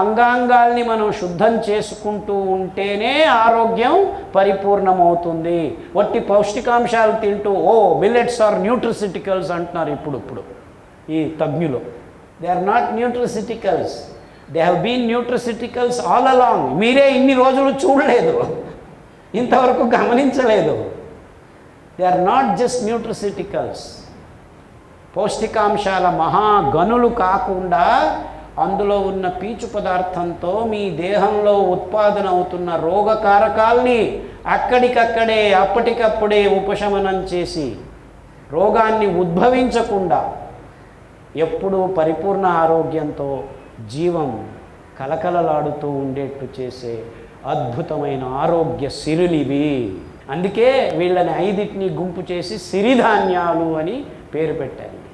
అంగాంగాల్ని మనం శుద్ధం చేసుకుంటూ ఉంటేనే ఆరోగ్యం పరిపూర్ణమవుతుంది. వట్టి పౌష్టికాంశాలు తింటూ ఓ మిల్లెట్స్ ఆర్ న్యూట్రిసిటికల్స్ అంటున్నారు ఇప్పుడు ఇప్పుడు ఈ తజ్ఞులు. They are not nutraceuticals they have been nutraceuticals all along మీరే ఇన్ని రోజులు చూడలేదు. ఇంతవరకు గమనించలేదు. They are not just nutraceuticals పౌష్టికాంశాల మహాగనులు కాకుండా అందులో ఉన్న పీచు పదార్థంతో మీ దేహంలో ఉత్పాదన అవుతున్న రోగకారకాల్ని అక్కడికక్కడే అప్పటికప్పుడే ఉపశమనం చేసి రోగాన్ని ఉద్భవించకుండా ఎప్పుడూ పరిపూర్ణ ఆరోగ్యంతో జీవం కలకలలాడుతూ ఉండేట్టు చేసే అద్భుతమైన ఆరోగ్య సిరులివి. అందుకే వీళ్ళని ఐదిటిని గుంపు చేసి సిరిధాన్యాలు అని పేరు పెట్టారు.